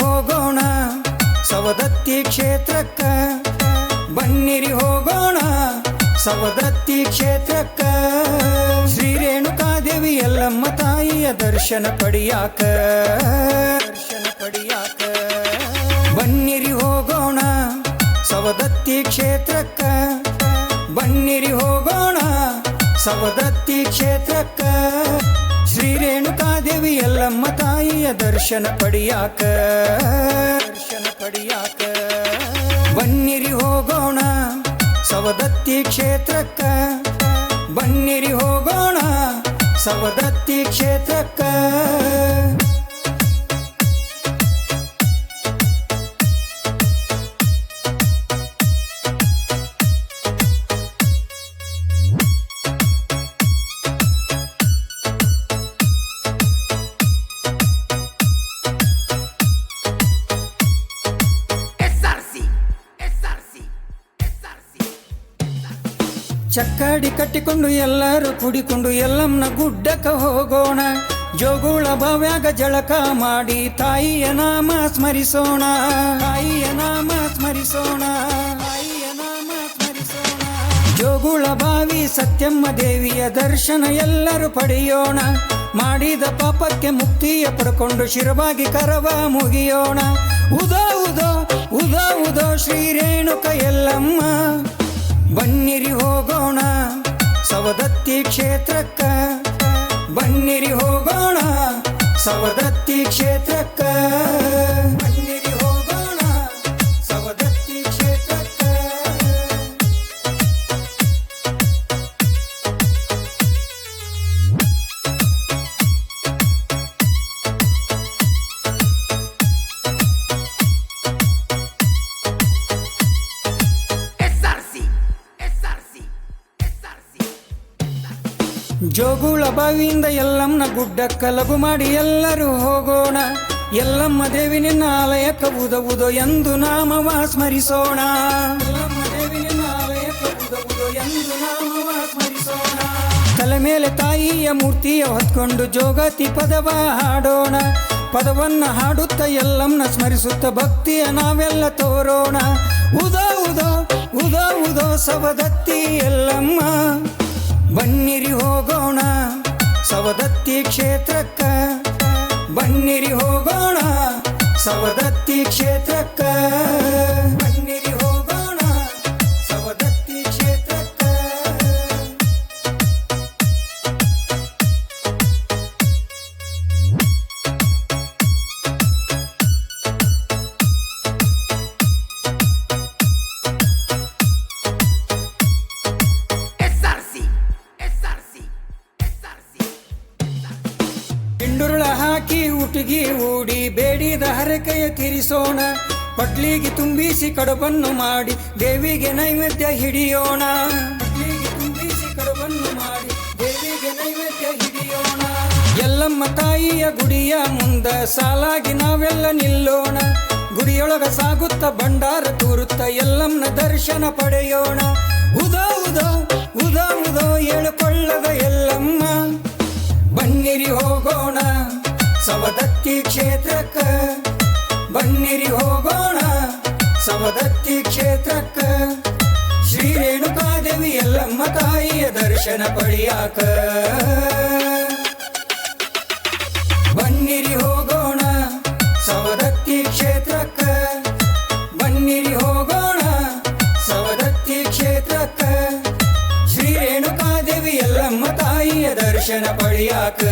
ಹೋಗೋಣ, ಸವದತ್ತಿ ಕ್ಷೇತ್ರಕ್ಕ. ಬನ್ನಿರಿ ಹೋಗೋಣ, ಸವದತ್ತಿ ಕ್ಷೇತ್ರಕ್ಕ. ಶ್ರೀ ರೇಣುಕಾದೇವಿ ಎಲ್ಲಮ್ಮ ತಾಯಿಯ ದರ್ಶನ ಪಡಿಯಾಕ ದರ್ಶನ ಪಡಿಯಾಕ. ಬನ್ನಿರಿ ಹೋಗೋಣ, ಸವದತ್ತಿ ಕ್ಷೇತ್ರಕ್ಕ. ಬನ್ನಿರಿ ಹೋಗೋಣ, ಸವದತ್ತಿ ಕ್ಷೇತ್ರಕ್ಕ. ರೇಣುಕಾದೇವಿ ಎಲ್ಲಮ್ಮ ತಾಯಿಯ ದರ್ಶನ ಪಡಿಯಾಕ ದರ್ಶನ ಪಡಿಯಾಕ. ಬನ್ನಿರಿ ಹೋಗೋಣ ಸವದತ್ತಿ ಕ್ಷೇತ್ರಕ್ಕ. ಬನ್ನಿರಿ ಹೋಗೋಣ ಸವದತ್ತಿ ಕ್ಷೇತ್ರಕ್ಕ. ಚಕ್ಕಡಿ ಕಟ್ಟಿಕೊಂಡು ಎಲ್ಲರೂ ಕುಡಿಕೊಂಡು ಎಲ್ಲಮ್ಮನ ಗುಡ್ಡಕ ಹೋಗೋಣ. ಜೋಗುಳ ಭವ್ಯಾಗ ಜಳಕ ಮಾಡಿ ತಾಯಿಯ ನಾಮ ಸ್ಮರಿಸೋಣ. ತಾಯಿಯ ನಾಮ ಸ್ಮರಿಸೋಣ. ತಾಯಿಯ ನಾಮ ಸ್ಮರಿಸೋಣ. ಜೋಗುಳ ಬಾವಿ ಸತ್ಯಮ್ಮ ದೇವಿಯ ದರ್ಶನ ಎಲ್ಲರೂ ಪಡೆಯೋಣ. ಮಾಡಿದ ಪಾಪಕ್ಕೆ ಮುಕ್ತಿಯ ಪಡ್ಕೊಂಡು ಶಿರವಾಗಿ ಕರವ ಮುಗಿಯೋಣ. ಉದೋ ಉದೋ ಉದೋ ಉದೋ ಶ್ರೀ ರೇಣುಕ ಎಲ್ಲಮ್ಮ. ಬನ್ನಿರಿ ಹೋಗೋಣ ಸವದತ್ತಿ ಕ್ಷೇತ್ರಕ್ಕ. ಬನ್ನಿರಿ ಹೋಗೋಣ ಸವದತ್ತಿ ಕ್ಷೇತ್ರಕ್ಕ. ಜೋಗುಳ ಬಾವಿಯಿಂದ ಎಲ್ಲಮ್ಮನ ಗುಡ್ಡಕ್ಕ ಲಘು ಮಾಡಿ ಎಲ್ಲರೂ ಹೋಗೋಣ. ಎಲ್ಲಮ್ಮ ದೇವಿ ನಿನ್ನ ಆಲಯಕ್ಕ ಉದವುದೋ ಎಂದು ನಾಮವ ಸ್ಮರಿಸೋಣ. ತಲೆ ಮೇಲೆ ತಾಯಿಯ ಮೂರ್ತಿಯ ಹೊತ್ಕೊಂಡು ಜೋಗತಿ ಪದವ ಹಾಡೋಣ. ಪದವನ್ನ ಹಾಡುತ್ತ ಎಲ್ಲಮ್ಮನ ಸ್ಮರಿಸುತ್ತ ಭಕ್ತಿಯ ನಾವೆಲ್ಲ ತೋರೋಣ. ಉದೋ ಉದೋ ಉದೋ ಉದೋ ಸವದತ್ತಿ ಎಲ್ಲಮ್ಮ. ಬನ್ನಿರಿ ಹೋಗೋಣ ಸವದತ್ತಿ ಕ್ಷೇತ್ರಕ್ಕ. ಬನ್ನಿರಿ ಹೋಗೋಣ ಸವದತ್ತಿ ಕ್ಷೇತ್ರಕ್ಕ. ಹಿಂಡುರುಳ ಹಾಕಿ ಉಟಿಗಿ ಊಡಿ ಬೇಡಿದ ಹರಕೆಯ ತೀರಿಸೋಣ ಪಟ್ಲಿಗೆ ತುಂಬಿಸಿ ಕಡುಬನ್ನು ಮಾಡಿ ದೇವಿಗೆ ನೈವೇದ್ಯ ಹಿಡಿಯೋಣ. ಪಟ್ಲಿಗೆ ತುಂಬಿಸಿ ಕಡುಬನ್ನು ಮಾಡಿ ದೇವಿಗೆ ನೈವೇದ್ಯ ಹಿಡಿಯೋಣ. ಎಲ್ಲಮ್ಮ ತಾಯಿಯ ಗುಡಿಯ ಮುಂದ ಸಾಲಾಗಿ ನಾವೆಲ್ಲ ನಿಲ್ಲೋಣ. ಗುಡಿಯೊಳಗ ಸಾಗುತ್ತ ಭಂಡಾರ ತೂರುತ್ತ ಎಲ್ಲಮ್ಮನ ದರ್ಶನ ಪಡೆಯೋಣ. ಸವದತ್ತಿ ಕ್ಷೇತ್ರಕ್ಕ ಬನ್ನಿರಿ ಹೋಗೋಣ. ಸವದತ್ತಿ ಕ್ಷೇತ್ರಕ್ಕ ಶ್ರೀ ರೇಣುಕಾದೇವಿ ಎಲ್ಲಮ್ಮ ತಾಯಿಯ ದರ್ಶನ ಪಡಿಯಾಕ. ಬನ್ನಿರಿ ಹೋಗೋಣ. ಸವದತ್ತಿ ಕ್ಷೇತ್ರಕ್ಕ ಬನ್ನಿರಿ ಹೋಗೋಣ. ಸವದತ್ತಿ ಕ್ಷೇತ್ರಕ್ಕ ಶ್ರೀ ರೇಣುಕಾದೇವಿ ಎಲ್ಲಮ್ಮ ತಾಯಿಯ ದರ್ಶನ ಪಡಿಯಾಕ.